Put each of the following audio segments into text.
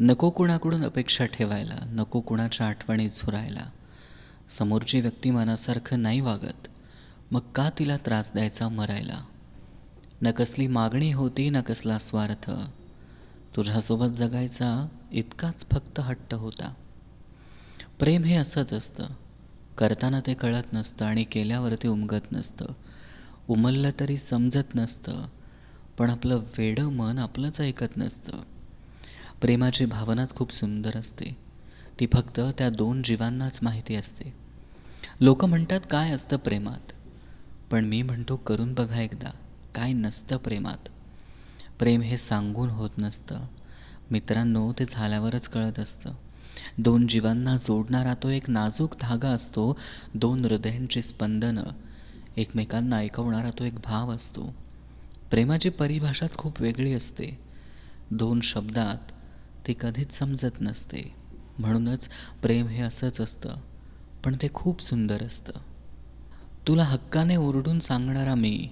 नको कुणाकडून अपेक्षा ठेवायला नको कुणाच्या आठवणीत झुरायला. समोरची व्यक्ती मनासारखं नाही वागत. मग का तिला त्रास द्यायचा मरायला? न कसली मागणी होती न कसला स्वार्थ. तुझ्यासोबत जगायचा इतकाच फक्त हट्ट होता. प्रेम हे असंच असतं. करताना ते कळत नसतं आणि केल्यावर ते उमगत नसतं. उमललं तरी समजत नसतं. पण आपलं वेडं मन आपलंच ऐकत नसतं. प्रेमाची भावनाच खूप सुंदर असते. ती फक्त त्या दोन जीवांनाच माहिती असते. लोक म्हणतात काय असतं प्रेमात? पण मी म्हणतो करून बघा एकदा काय नसतं प्रेमात. प्रेम हे सांगून होत नसतं. मित्रांनो ते झाल्यावरच कळत असतं. दोन जीवांना जोडणारा तो एक नाजूक धागा असतो दोन हृदयांची स्पंदनं. एकमेकांना ऐकवणारा तो एक भाव असतो. प्रेमाची परिभाषाच खूप वेगळी असते. दोन शब्दात ती कधीच समजत नसते. म्हणूनच प्रेम हे असंच असतं पण ते खूप सुंदर असतं. तुला हक्काने ओरडून सांगणारा मी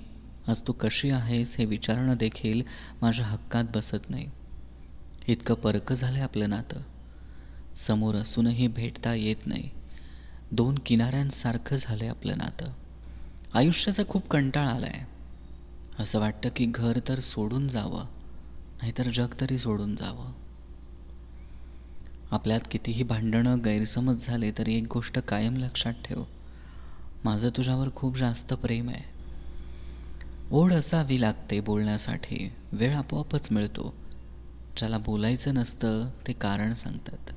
आज तू कशी आहेस हे विचारणं देखील माझ्या हक्कात बसत नाही. इतकं परकं झालं आहे आपलं नातं. समोर असूनही भेटता येत नाही. दोन किनाऱ्यांसारखं झालं आहे आपलं नातं. आयुष्याचा खूप कंटाळा आला आहे असं वाटतं की घर तर सोडून जावं नाहीतर जग तरी सोडून जावं. आपल्यात कितीही भांडणं गैरसमज झाले तरी एक गोष्ट कायम लक्षात ठेव. माझं तुझ्यावर खूप जास्त प्रेम आहे. ओढ असावी लागते बोलण्यासाठी. वेळ आपोआपच मिळतो. ज्याला बोलायचं नसतं ते कारण सांगतात.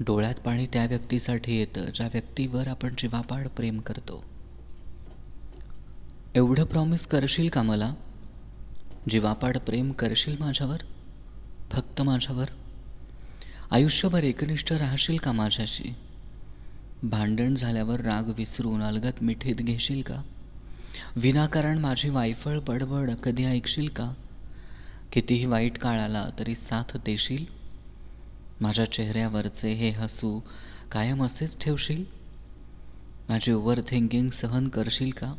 डोळ्यात पाणी त्या व्यक्तीसाठी येतं ज्या व्यक्तीवर आपण जीवापाड प्रेम करतो. एवढं प्रॉमिस करशील का मला? जीवापाड प्रेम करशील माझ्यावर? फक्त माझ्यावर? आयुष्यभर एकनिष्ठ राहशील का माझ्याशी? भांडण झाल्यावर राग विसरून अलगत मिठीत घेशील का? विनाकारण माझी वायफळ बडबड कधी ऐकशील का? कितीही वाईट काळ आला तरी साथ देशील? माझ्या चेहऱ्यावरचे हे हसू कायम असेच ठेवशील? माझी ओव्हर थिंकिंग सहन करशील का?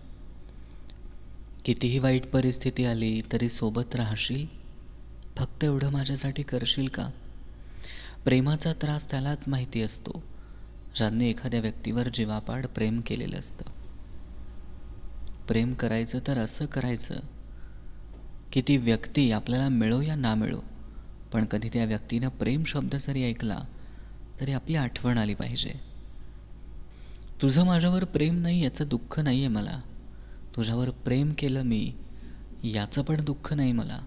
कितीही वाईट परिस्थिती आली तरी सोबत राहशील? फक्त एवढं माझ्यासाठी करशील का? प्रेमाचा त्रास त्यालाच माहिती असतो ज्यांनी एखाद्या व्यक्तीवर जीवापाड प्रेम केलेलं असतं. प्रेम करायचं तर असं करायचं की ती व्यक्ती आपल्याला मिळो या ना मिळो पण कधी त्या व्यक्तीनं प्रेम शब्द जरी ऐकला तरी आपली आठवण आली पाहिजे. तुझं माझ्यावर प्रेम नाही याचं दुःख नाही आहे मला. तुझ्यावर प्रेम केलं मी याचं पण दुःख नाही मला.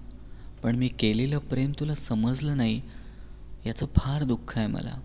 पण मी केलेलं प्रेम तुला समजलं नाही याचं फार दुःख आहे मला.